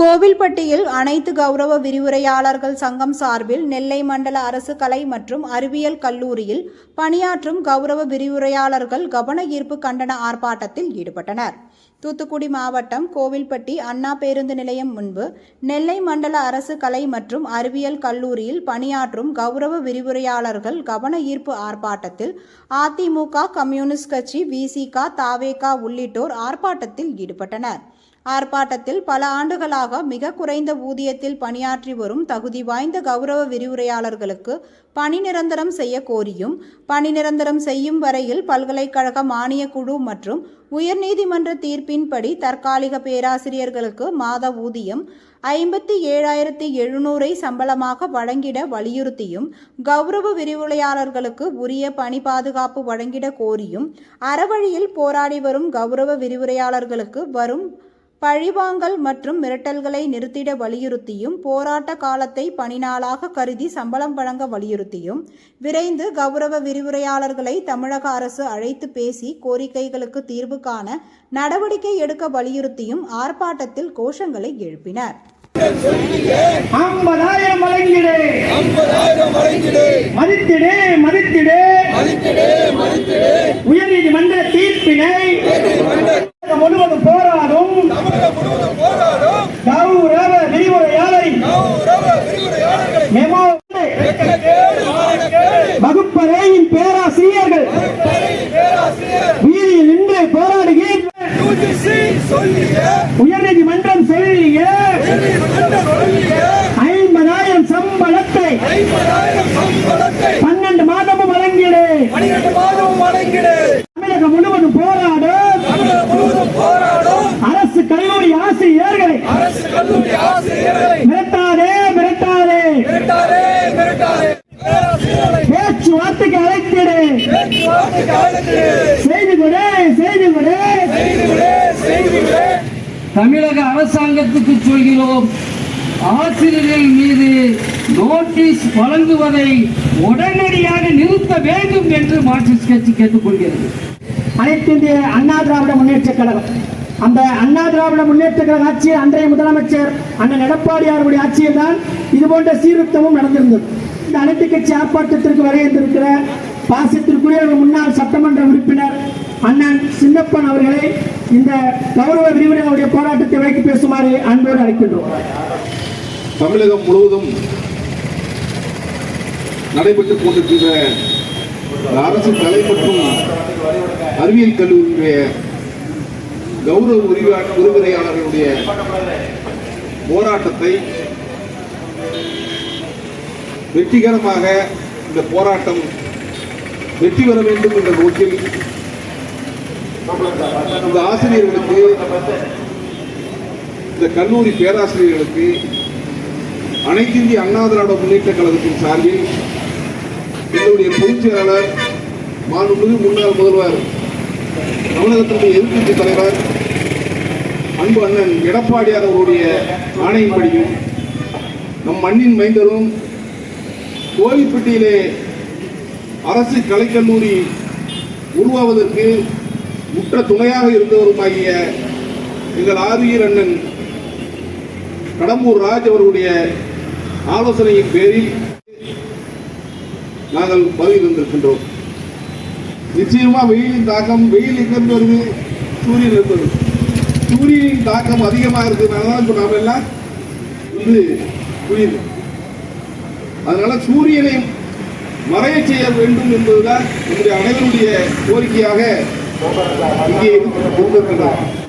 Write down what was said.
கோவில்பட்டியில் அனைத்து கௌரவ விரிவுரையாளர்கள் சங்கம் சார்பில் நெல்லை மண்டல அரசு கலை மற்றும் அறிவியல் கல்லூரியில் பணியாற்றும் கௌரவ விரிவுரையாளர்கள் கவன ஈர்ப்பு கண்டன ஆர்ப்பாட்டத்தில் ஈடுபட்டனர். தூத்துக்குடி மாவட்டம் கோவில்பட்டி அண்ணா பேருந்து நிலையம் முன்பு நெல்லை மண்டல அரசு கலை மற்றும் அறிவியல் கல்லூரியில் பணியாற்றும் கௌரவ விரிவுரையாளர்கள் கவன ஈர்ப்பு ஆர்ப்பாட்டத்தில் அதிமுக கம்யூனிஸ்ட் கட்சி விசிக தாவேகா உள்ளிட்டோர் ஆர்ப்பாட்டத்தில் ஈடுபட்டனர். ஆர்ப்பாட்டத்தில் பல ஆண்டுகளாக மிக குறைந்த ஊதியத்தில் பணியாற்றி வரும் தகுதி வாய்ந்த கௌரவ விரிவுரையாளர்களுக்கு பணி நிரந்தரம் செய்ய கோரியும் பணி நிரந்தரம் செய்யும் வரையில் பல்கலைக்கழக மானியக் குழு மற்றும் உயர்நீதிமன்ற தீர்ப்பின்படி தற்காலிக பேராசிரியர்களுக்கு மாத ஊதியம் ஐம்பத்தி ஏழாயிரத்தி எழுநூறை சம்பளமாக வழங்கிட வலியுறுத்தியும் கௌரவ விரிவுரையாளர்களுக்கு உரிய பணி பாதுகாப்பு வழங்கிட கோரியும் அறவழியில் போராடி வரும் கௌரவ விரிவுரையாளர்களுக்கு வரும் பழிவாங்கல் மற்றும் மிரட்டல்களை நிறுத்திட வலியுறுத்தியும் போராட்ட காலத்தை பணிநாளாக கருதி சம்பளம் வழங்க வலியுறுத்தியும் விரைந்து கௌரவ விரிவுரையாளர்களை தமிழக அரசு அழைத்து பேசி கோரிக்கைகளுக்கு தீர்வு காண நடவடிக்கை எடுக்க வலியுறுத்தியும் ஆர்ப்பாட்டத்தில் கோஷங்களை எழுப்பினர். ஐம்பதாயிரம் வழங்கிடு. மதித்திடு மதித்திடு. மதித்திடு மதித்திடு உயர்நீதிமன்ற தீர்ப்பினை தமிழகம் முழுவதும் போராடும் தமிழகம் முழுவதும் போராடும் கௌரவ விரிவுரையாளரை கௌரவ விரிவுரையாளர்களை மெமோ வெட்கக்கேடு, மானக்கேடு, வகுப்பறையின் பேராசிரியர்கள். வீதியில் நின்று போராடுகிறேன் உயர்நீதிமன்றம் சொல்லிய ஐம்பதாயிரம் சம்பளத்தை பன்னெண்டு மாதமும் வழங்கிடு. தமிழகம் முழுவதும் போராடும். அரசு கல்லூரி ஆசிரியர்களை அரசு கல்லூரி ஆசிரியர்களை செய்து கொடு செய்து கொடு தமிழக அரசாங்கத்துக்கு சொல்கிறோம் ஆசிரியர்கள் மீது நோட்டீஸ் வழங்குவதை உடனடியாக நிறுத்த வேண்டும் என்று மார்க்சிஸ்ட் கட்சி கேட்டுக்கொள்கிறது. அனைத்து இந்திய அண்ணா திராவிட முன்னேற்ற கழகம். அந்த அண்ணா திராவிட முன்னேற்ற கழக ஆட்சியில் அன்றைய முதலமைச்சர் அண்ணன் எடப்பாடியாருடைய ஆட்சியில் தான் இது போன்ற சீர்திருத்தமும் நடந்திருந்தது. இந்த அனைத்து கட்சி ஆர்ப்பாட்டத்திற்கு வருகின்றிருக்கிற பாசத்திற்குரிய முன்னாள் சட்டமன்ற உறுப்பினர் அண்ணன் சின்னப்பன் அவர்களை இந்த கௌரவ விரிவுரைகளுடைய போராட்டத்தை வைத்து பேசுமாறு அன்போடு அழைக்கின்றோம். தமிழகம் முழுவதும் நடைபெற்றுக் கொண்டிருக்கின்ற அரசு கலை மற்றும் அறிவியல் கல்லூரியுடைய கௌரவ உரிவா- விரிவுரையாளர்களுடைய போராட்டத்தை வெற்றிகரமாக இந்த போராட்டம் வெற்றி பெற வேண்டும் என்ற நோக்கில் இந்த ஆசிரியர்களுக்கு இந்த கல்லூரி பேராசிரியர்களுக்கு அனைத்து இந்திய அண்ணா திராவிட முன்னேற்ற கழகத்தின் சார்பில் எங்களுடைய பொதுச் செயலாளர் மாண்புமிகு முன்னாள் முதல்வர் தமிழகத்தினுடைய எதிர்க்கட்சி தலைவர் அன்பு அண்ணன் எடப்பாடியார் அவருடைய ஆணையின்படியும் நம் மண்ணின் மைந்தரும் கோவில்பட்டியிலே அரசு கலைக்கல்லூரி உருவாவதற்கு உற்ற துணையாக இருந்தவருமாகிய எங்கள் ஆரியர் அண்ணன் கடம்பூர் ராஜ் அவர்களுடைய ஆலோசனையின் பேரில் நாங்கள் பதவி தந்திருக்கின்றோம் நிச்சயமாக வெயிலின் தாக்கம் வெயில் எங்கிருந்து வருது? சூரியன் இருந்தது சூரியனின் தாக்கம் அதிகமாக இருக்கிறதுனால தான் இப்போ நாம எல்லாம் வந்து புரியுது அதனால சூரியனை மறைய செய்ய வேண்டும் என்பதுதான் நம்முடைய அனைவருடைய கோரிக்கையாக இங்கே இருந்திருக்கின்றோம்